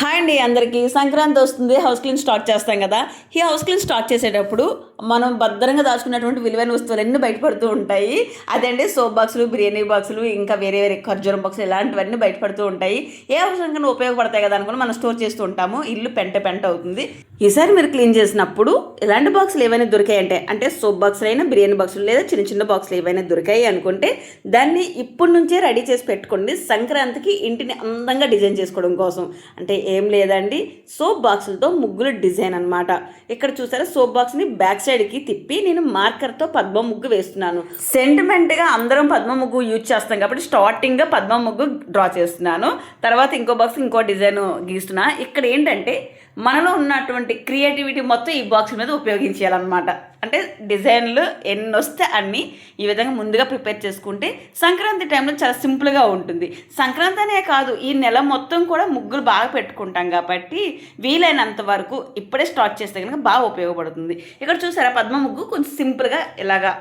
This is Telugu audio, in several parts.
హాయ్ అండి అందరికీ. సంక్రాంతి వస్తుంది. హౌస్ క్లీన్ స్టార్ట్ చేస్తాం కదా. ఈ హౌస్ క్లీన్ స్టార్ట్ చేసేటప్పుడు మనం భద్రంగా దాచుకున్నటువంటి విలువైన వస్తువులు అన్నీ బయటపడుతూ ఉంటాయి. అదండి సోప్ బాక్సులు బిర్యానీ బాక్సులు ఇంకా వేరే వేరే ఖర్జూరం బాక్సులు ఇలాంటివన్నీ బయటపడుతూ ఉంటాయి. ఏ అవసరంగా ఉపయోగపడతాయి కదా అనుకుని మనం స్టోర్ చేస్తూ ఉంటాము. ఇల్లు పెంట పెంట అవుతుంది. ఈసారి మీరు క్లీన్ చేసినప్పుడు ఎలాంటి బాక్సులు ఏవైనా దొరికాయంటే అంటే సోప్ బాక్సులు అయినా బిర్యానీ బాక్సులు లేదా చిన్న చిన్న బాక్సులు ఏవైనా దొరికాయి అనుకుంటే దాన్ని ఇప్పటి నుంచే రెడీ చేసి పెట్టుకోండి. సంక్రాంతికి ఇంటిని అందంగా డిజైన్ చేసుకోవడం కోసం. అంటే ఏం లేదండి సోప్ బాక్సులతో ముగ్గులు డిజైన్ అన్నమాట. ఇక్కడ చూసారా సోప్ బాక్స్ని బ్యాక్ సైడ్కి తిప్పి నేను మార్కర్తో పద్మ ముగ్గు వేస్తున్నాను. సెంటిమెంట్గా అందరం పద్మ ముగ్గు యూజ్ చేస్తాం కాబట్టి స్టార్టింగ్గా పద్మ ముగ్గు డ్రా చేస్తున్నాను. తర్వాత ఇంకో బాక్స్ ఇంకో డిజైన్ గీస్తున్నా. ఇక్కడ ఏంటంటే మనలో ఉన్నటువంటి క్రియేటివిటీ మొత్తం ఈ బాక్స్ మీద ఉపయోగించాలన్నమాట అంటే డిజైన్లు ఎన్ని వస్తే అన్ని ఈ విధంగా ముందుగా ప్రిపేర్ చేసుకుంటే సంక్రాంతి టైంలో చాలా సింపుల్గా ఉంటుంది. సంక్రాంతి అనే కాదు ఈ నెల మొత్తం కూడా ముగ్గులు బాగా పెట్టుకుంటాం కాబట్టి వీలైనంత వరకు ఇప్పుడే స్టార్ట్ చేస్తే కనుక బాగా ఉపయోగపడుతుంది. ఇక్కడ చూసారా పద్మ ముగ్గు కొంచెం సింపుల్గా ఇలాగా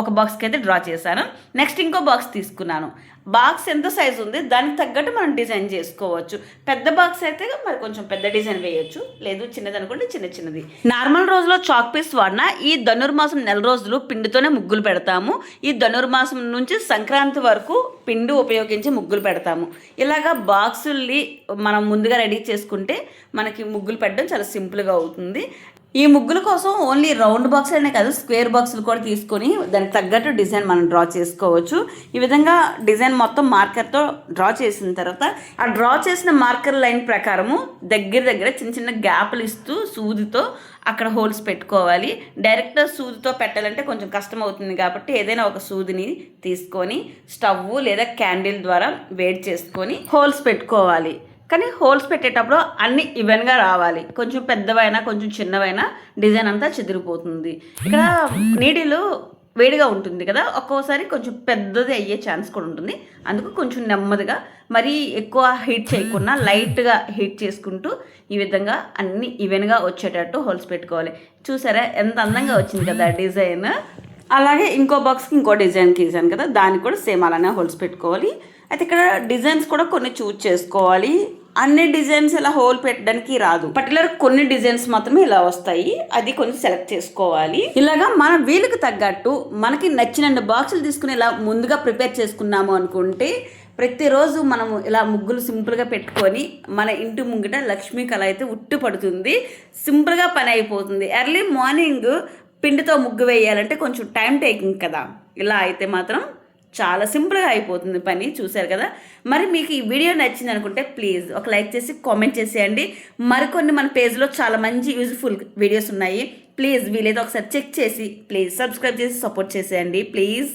ఒక బాక్స్కి అయితే డ్రా చేశాను. నెక్స్ట్ ఇంకో బాక్స్ తీసుకున్నాను. బాక్స్ ఎంత సైజ్ ఉంది దానికి తగ్గట్టు మనం డిజైన్ చేసుకోవచ్చు. పెద్ద బాక్స్ అయితే మరి కొంచెం పెద్ద డిజైన్ వేయొచ్చు. లేదు చిన్నది అనుకుంటే చిన్న చిన్నది. నార్మల్ రోజులో చాక్ పీస్ వాడినా ఈ ధనుర్మాసం నెల రోజులు పిండితోనే ముగ్గులు పెడతాము. ఈ ధనుర్మాసం నుంచి సంక్రాంతి వరకు పిండి ఉపయోగించి ముగ్గులు పెడతాము. ఇలాగా బాక్సుల్ని మనం ముందుగా రెడీ చేసుకుంటే మనకి ముగ్గులు పెట్టడం చాలా సింపుల్గా అవుతుంది. ఈ ముగ్గుల కోసం ఓన్లీ రౌండ్ బాక్స్ అనే కాదు స్క్వేర్ బాక్సులు కూడా తీసుకొని దానికి తగ్గట్టు డిజైన్ మనం డ్రా చేసుకోవచ్చు. ఈ విధంగా డిజైన్ మొత్తం మార్కర్తో డ్రా చేసిన తర్వాత ఆ డ్రా చేసిన మార్కర్ లైన్ ప్రకారము దగ్గర దగ్గర చిన్న చిన్న గ్యాప్లు ఇస్తూ సూదితో అక్కడ హోల్స్ పెట్టుకోవాలి. డైరెక్ట్ సూదితో పెట్టాలంటే కొంచెం కష్టం అవుతుంది కాబట్టి ఏదైనా ఒక సూదిని తీసుకొని స్టవ్ లేదా క్యాండిల్ ద్వారా వేడి చేసుకొని హోల్స్ పెట్టుకోవాలి. కానీ హోల్స్ పెట్టేటప్పుడు అన్ని ఈవెన్గా రావాలి. కొంచెం పెద్దవైనా కొంచెం చిన్నవైనా డిజైన్ అంతా చెదిరిపోతుంది. ఇక్కడ నీడిలు వేడిగా ఉంటుంది కదా ఒక్కోసారి కొంచెం పెద్దది అయ్యే ఛాన్స్ కూడా ఉంటుంది. అందుకు కొంచెం నెమ్మదిగా మరీ ఎక్కువ హీట్ చేయకుండా లైట్గా హీట్ చేసుకుంటూ ఈ విధంగా అన్ని ఈవెన్గా వచ్చేటట్టు హోల్స్ పెట్టుకోవాలి. చూసారా ఎంత అందంగా వచ్చింది కదా డిజైన్. అలాగే ఇంకో బాక్స్కి ఇంకో డిజైన్ తీసాను కదా దానికి కూడా సేమ్ అలానే హోల్స్ పెట్టుకోవాలి. అయితే ఇక్కడ డిజైన్స్ కూడా కొన్ని చూజ్ చేసుకోవాలి. అన్ని డిజైన్స్ ఇలా హోల్ పెట్టడానికి రాదు. పర్టికులర్ కొన్ని డిజైన్స్ మాత్రమే ఇలా వస్తాయి. అది కొంచెం సెలెక్ట్ చేసుకోవాలి. ఇలాగా మన వీలుకు తగ్గట్టు మనకి నచ్చిన బాక్సులు తీసుకుని ఇలా ముందుగా ప్రిపేర్ చేసుకున్నాము అనుకుంటే ప్రతిరోజు మనము ఇలా ముగ్గులు సింపుల్గా పెట్టుకొని మన ఇంటి ముంగిట లక్ష్మీ కళ అయితే ఉట్టు పడుతుంది. సింపుల్గా పని అయిపోతుంది. ఎర్లీ మార్నింగ్ పిండితో ముగ్గు వేయాలంటే కొంచెం టైం టేకింగ్ కదా. ఇలా అయితే మాత్రం చాలా సింపుల్గా అయిపోతుంది పని చూశారు కదా? మరి మీకు ఈ వీడియో నచ్చింది అనుకుంటే ప్లీజ్ ఒక లైక్ చేసి కామెంట్ చేసేయండి. మరికొన్ని మన పేజ్లో చాలా మంచి యూజ్ఫుల్ వీడియోస్ ఉన్నాయి. ప్లీజ్ వీలైతే ఒకసారి చెక్ చేసి ప్లీజ్ సబ్స్క్రైబ్ చేసి సపోర్ట్ చేసేయండి. ప్లీజ్.